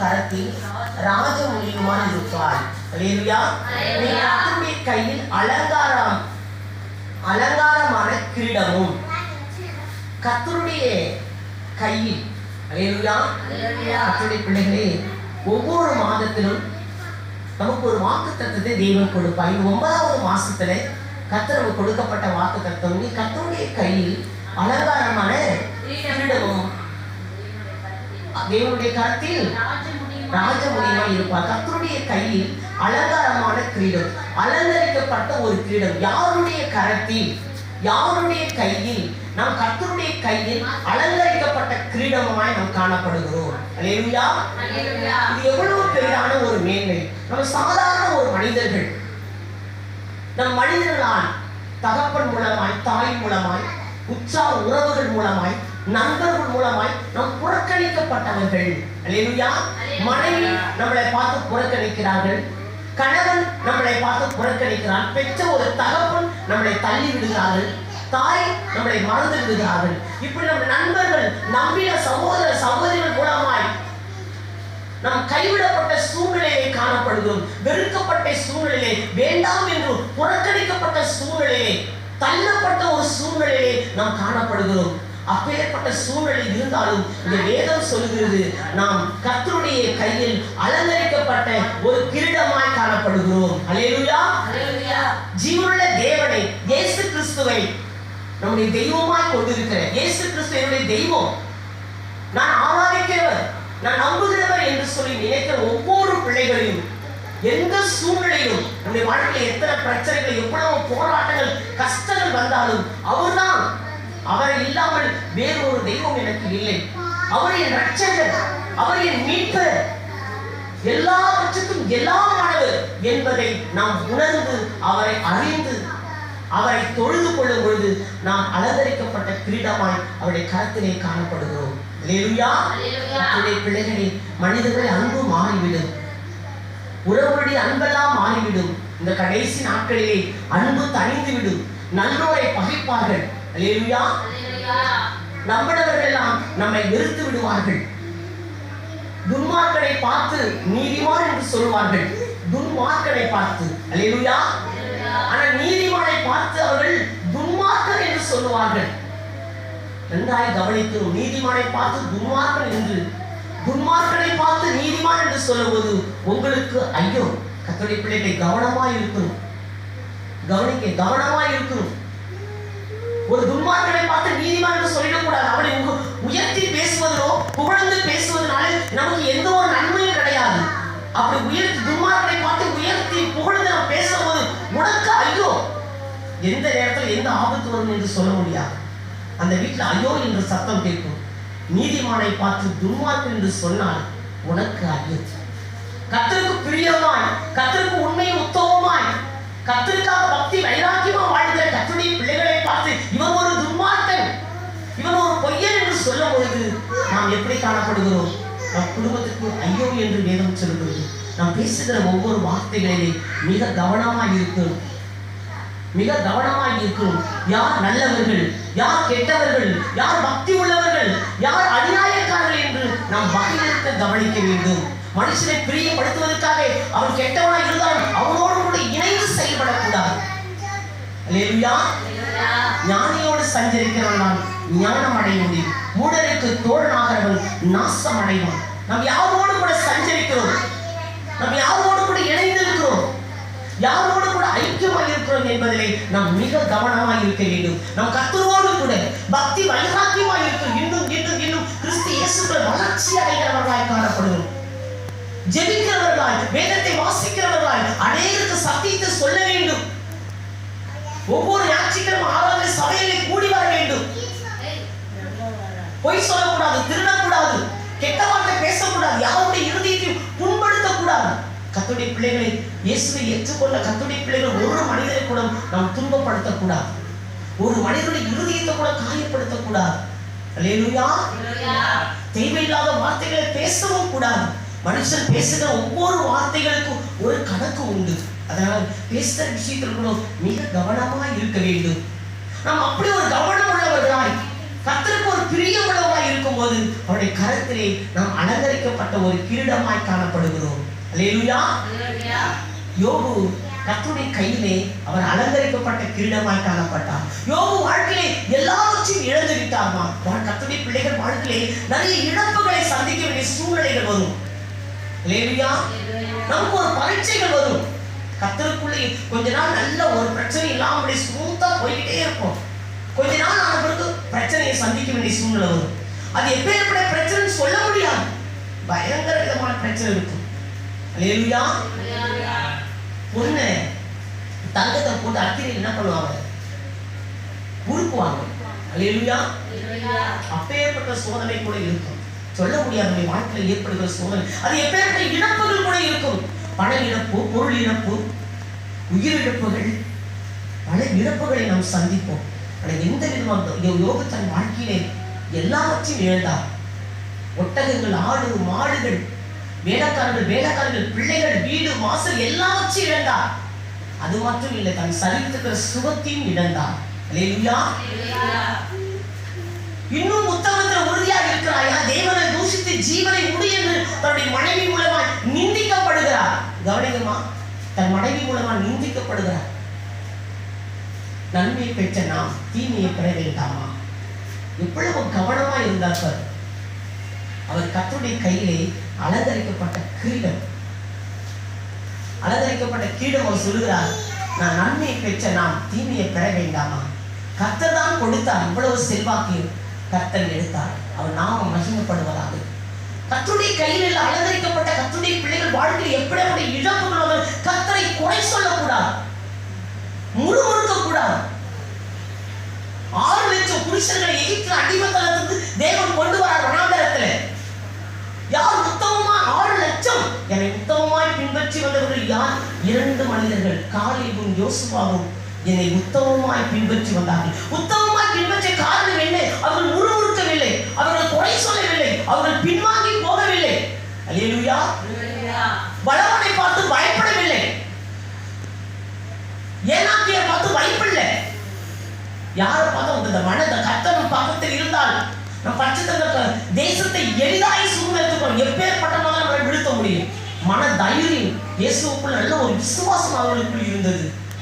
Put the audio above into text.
கரத்தில் ராஜ முடியுமாய் இருப்பாய் கர்த்தருடைய கையில் அலங்காரம் அலங்காரமான கிரீடமும் கர்த்தருடைய கையில். அல்லேலூயா கர்த்தருடைய பிள்ளைகளே ஒவ்வொரு மாதத்திலும் நமக்கு ஒரு வாக்கு தத்துவத்தை தெய்வம் கொடுப்பார். இது ஒன்பதாவது மாசத்துல கர்த்தர் நமக்கு கொடுக்கப்பட்ட வாக்கு தத்துவம் நீ கர்த்தருடைய கையில் அலங்காரமான கிரீடமும் தேவனுடைய கரத்தில் ராஜமுடியமா இருப்பார். கர்த்தருடைய கையில் அலங்காரமான கிரீடம். அலங்கரிக்கப்பட்ட ஒரு கிரீடம். யாருடைய கரத்தில் யாருடைய கையில் நாம் கர்த்தருடைய கையில் அலங்கரிக்கப்பட்ட கிரீடமாய் நாம் காணப்படுகிறோம். அல்லேலூயா இது எவ்வளவு பெரிதான ஒரு மேன்மை. நம்ம சாதாரண ஒரு மனிதர்கள் நம் மனிதர்களால் தகப்பன் மூலமாய் தாய் மூலமாய் உற்சாக உறவுகள் மூலமாய் நண்பர்கள் மூலமாய் நாம் புறக்கணிக்கப்பட்டவர்கள். அல்லேலூயா. மனைவி நம்மளை பார்த்து புறக்கணிக்கிறார்கள். கணவன் நம்மளை பார்த்து புறக்கணிக்கிறான் பெற்ற ஒரு தகப்பன் நம்மளை தள்ளி விடுகிறார்கள். தாய் நம்மளை மறந்து விடுகிறார்கள். இப்படி நம்ம நண்பர்கள் நம்பின சகோதர சகோதரிகள் மூலமாய் நாம் கைவிடப்பட்ட சூழ்நிலையை காணப்படுகிறோம். வெறுக்கப்பட்ட சூழ்நிலையிலே வேண்டாம் என்று புறக்கணிக்கப்பட்ட சூழ்நிலையிலே தள்ளப்பட்ட ஒரு சூழ்நிலையிலே நாம் காணப்படுகிறோம். அப்பேற்பட்ட சூழ்நிலை இருந்தாலும் இந்த வேதம் சொல்கிறது நாம் கர்த்தருடைய கையில் அலங்கரிக்கப்பட்ட ஒரு கிரீடமாய் காணப்படுகிறோம். அல்லேலூயா ஜீவனுள்ள தேவனை இயேசு கிறிஸ்துவை நம்முடைய தெய்வமாய் கொண்டிருக்கிற இயேசு கிறிஸ்து என்னுடைய தெய்வம். நான் ஆராதிக்கிறவர் நான் நம்புகிறவர் என்று சொல்லி நினைக்கிற ஒவ்வொரு பிள்ளைகளையும் எந்த சூழ்நிலையிலும் நம்முடைய வாழ்க்கையில் எத்தனை பிரச்சனைகள் எவ்வளவு போராட்டங்கள் கஷ்டங்கள் வந்தாலும் அவர்தான் வேறொரு தெய்வம் எனக்கு இல்லை. அவர் என் ரட்சகர் அவர் என் மீட்பர். எல்லாவற்றுக்கும் எல்லாமானவர் என்பதை நாம் உணர்ந்து அவரை அறிந்து அவரை தொழுது கொள்ளும் பொழுது நாம் அலங்கரிக்கப்பட்ட கிரீடமாய் அவருடைய கரத்திலே காணப்படுகிறோம். பிள்ளைகளே மனிதர்களை அன்பு மாறிவிடும். உறவுடைய அன்பெல்லாம் மாறிவிடும். இந்த கடைசி நாட்களிலே அன்பு தணிந்து விடும் நல்லோரை பகைப்பார்கள். அல்லேலூயா. நம்மளவர்கள் எல்லாம் நம்மை வெறுத்து விடுவார்கள். துன்மார்க்கனை பார்த்து நீதிமான் என்று சொல்வார்கள் துன்மார்க்கனை பார்த்து. அல்லேலூயா. ஆனா நீதிமானை பார்த்து அவர்கள் துன்மார்க்கன் என்று சொல்லுவார்கள். நன்றாய் கவனிக்கணும் நீதிமானை பார்த்து துன்மார்க்கன் என்று. துன்மார்க்கனை பார்த்து நீதிமான் என்று சொல்லும்போது உங்களுக்கு ஐயோ கத்தோடைய பிள்ளைகளை கவனமாய் இருக்கணும். கவனிக்க கவனமாய் இருக்கணும். ஒரு துன்மார்க்கனை பார்த்து நீதி கூடாது. அவனை உயர்த்தி பேசுவதோ புகழ்ந்து பேசுவதனால நமக்கு எந்த ஒரு நன்மையும் கிடையாது. அப்படி உயர்த்தி துன்மார்களை பார்த்து உயர்த்தி புகழ்ந்து நம்ம பேசும்போது உனக்கு ஐயோ எந்த நேரத்தில் எந்த ஆபத்து வரும் என்று சொல்ல முடியாது. அந்த வீட்டில் ஐயோ என்று சத்தம் கேட்கும். நீதிமானை பார்த்து துன்மார்க்கு என்று சொன்னால் உனக்கு ஐயோ கத்தருக்கு பிரியமாய் கத்தருக்கு உண்மை உத்தவமாய் கத்திற்காக நாம் எப்படி காணப்படுகிறோம்? நம் குடும்பத்துக்கு ஐயோ என்று வேதம் சொல்கிறது நாம் பேசுகிற ஒவ்வொரு வார்த்தைகளிலே மிக கவனமாய் இருக்கணும். மிக கவனமாய் இருக்கணும். யார் நல்லவர்கள்? யார் கெட்டவர்கள்? யார் பக்தி உள்ளவர்கள்? யார் அநியாயக்காரர்கள் என்று நாம் வகையெடுக்க கவனிக்க வேண்டும். மனுஷனை பிரியப்படுத்துவதற்காக அவன் கெட்டவனாய் இருந்தாலும் அவனோடு கூட இணைந்து செயல்படக்கூடாது. ஞானியோடு சஞ்சரிக்கிறவன் நான் ஞானம் அடைய முடியும் மூடருக்கு தோழனாகிறவன் நாசம் அடைவான் நாம் யாரோடு கூட சஞ்சரிக்கிறோம்? நாம் யாரோடு கூட இணைந்திருக்கிறோம்? யாரோடு கூட ஐக்கியமாக இருக்கிறோம் என்பதிலே நாம் மிக கவனமாக இருக்க வேண்டும். நம் கத்தரோடு கூட பக்தி வைராக்கியமாக இருக்கும் இன்னும் இன்னும் இன்னும் கிறிஸ்து இயேசுக்குள் வளர்ச்சி அடைகிறவர்களாய் காணப்படுகிறோம் ஜெபிக்கிறவர்களாய் வேதத்தை வாசிக்கிறவர்களாய் அநேகருக்கு சத்தியத்தை சொல்ல வேண்டும். ஒவ்வொரு ஞாயிற்றுக்கிழமை ஆறாவது சபையிலே கூடி வர வேண்டும். பொய் சொல்லக்கூடாது திருடக்கூடாது கெட்ட வார்த்தை பேசக்கூடாது யாருடைய இருதயத்தையும் புண்படுத்தக்கூடாது. கத்துடைய பிள்ளைகளை இயேசுவை ஏற்றுக்கொண்ட கத்துடைய பிள்ளைகள் ஒரு மனிதரை கூட நாம் துன்பப்படுத்தக்கூடாது. ஒரு மனிதனுடைய இருதயத்தை கூட காயப்படுத்தக்கூடாது. அல்லேலூயா தேவையில்லாத வார்த்தைகளை பேசவும் கூடாது. மனுஷன் பேசுகிற ஒவ்வொரு வார்த்தைகளுக்கும் ஒரு கணக்கு உண்டு. அதனால் பேசுகிற விஷயத்தில் கூட மிக கவனமாக இருக்க வேண்டும். நாம் அப்படி ஒரு கவனம் உள்ளவர்களாய் கர்த்தருக்கு ஒரு பிரியமுள்ளவராய் இருக்கும்போது அவருடைய கரத்திலே நாம் அலங்கரிக்கப்பட்ட ஒரு கிரீடமாய் காணப்படுகிறோம். அல்லேலூயா யோபு கர்த்தருடைய கையிலே அவர் அலங்கரிக்கப்பட்ட கிரீடமாய் காணப்பட்டார். யோபு வாழ்க்கையிலே எல்லாவற்றையும் இழந்து விட்டார்மா? கர்த்தருடைய பிள்ளைகள் வாழ்க்கையிலே நிறைய இழப்புகளை சந்திக்க வேண்டிய சூழ்நிலைகள் வரும். அல்லேலூயா நமக்கு ஒரு பரீட்சைகள் வரும். கத்தருக்குள்ளே கொஞ்ச நாள் நல்ல ஒரு பிரச்சனை இல்லாம அப்படி ஸ்மூத்தா போய்கிட்டே இருப்போம். கொஞ்ச நாள் ஆன பிறகு பிரச்சனையை சந்திக்க வேண்டிய சூழ்நிலை வரும். அது எப்பேற்பட்ட பிரச்சனைன்னு சொல்ல முடியாது. பயங்கர விதமான பிரச்சனை இருக்கும். அலையலுயா பொண்ணு தங்கத்தை போட்டு அக்கிரியில் என்ன பண்ணுவாங்க? உருக்குவாங்க. அலையலுயா அப்பேற்பட்ட சோதனை கூட இருக்கும். சொல்ல முடியாது நம்முடைய வாழ்க்கையில் ஏற்படுகிற சோதனை. அது எப்பேற்பட்ட இழப்புகள் கூட இருக்கும். பண இழப்பு பொருள் இழப்பு உயிரிழப்புகள் பல இழப்புகளை நாம் சந்திப்போம். ஆனால் எந்த விதமாக யோக தன் வாழ்க்கையிலே எல்லாவற்றையும் இழந்தார். ஒட்டகங்கள் ஆடு மாடுகள் வேலைக்காரர்கள் வேலைக்காரர்கள் பிள்ளைகள் வீடு வாசல் எல்லாவற்றையும் இழந்தார். அது மட்டும் இல்லை தன் சரீரத்துக்கு சுகத்தையும் இழந்தார். இன்னும் உத்தமத்தில் உறுதியாக இருக்கிறாயா. தேவனை தூஷித்து ஜீவனை முடி என்று தன்னுடைய மனைவி மூலமா நிந்திக்கப்படுகிறார். கவனிங்கம்மா தன் மனைவி மூலமா நிந்திக்கப்படுகிறார். நன்மை பெற்ற நாம் தீமையை பெற வேண்டாமா? எவ்வளவு கவனமா இருந்தார் சார் அவர் கத்துடைய கையிலே அலங்கரிக்கப்பட்ட கிரீடம். அலங்கரிக்கப்பட்ட கிரீடம் அவர் சொல்லுகிறார் நான் நன்மையை பெற்ற நாம் தீமையை பெற வேண்டாமா? கத்தை தான் கொடுத்தார் இவ்வளவு செல்வாக்கு கத்தன் எடுத்தார். அவர் நாம மகிமைப்படுவதாக. கத்துடைய கையில் அலங்கரிக்கப்பட்ட கத்துடைய பிள்ளைகள் வாழ்க்கையில் எப்படிப்பட்ட இழப்புகள் அவர் கத்தரை குறை சொல்லக்கூடாது. முறுமுறுக்க கூடாது ஆறு லட்சம் புருஷர்களை எகிப்து அடிமத்தளத்துக்கு தேவன் கொண்டு வரார் வனாந்தரத்துல. யார் உத்தமமா ஆறு லட்சம்? என்னை உத்தமமாய் பின்பற்றி வந்தவர்கள் யார்? இரண்டு மனிதர்கள் காலேபும் யோசுவாவும் என்னை உத்தமமாய் பின்பற்றி வந்தார்கள். உத்தமமாய் பின்பற்றிய காரணம் என்ன? அவர்கள் முறுமுறுக்கவில்லை. அவர்கள் குறை சொல்லவில்லை. அவர்கள் பின்வாங்கி போகவில்லை. அல்லேலூயா. பலவனை பார்த்து பயப்படவில்லை யாரை பார்த்தா இந்த மன இந்த கத்தனம் பக்கத்தில் இருந்தால் நம் பட்சத்தில் தேசத்தை எளிதாய் சூழ்நிலைத்துக்கணும் எப்பேற்பட்டனாலும் நம்மளை விடுத்த முடியும். மன தைரியம் இயேசுக்குள் நல்ல ஒரு விசுவாசம் அவர்களுக்குள் இருந்தது.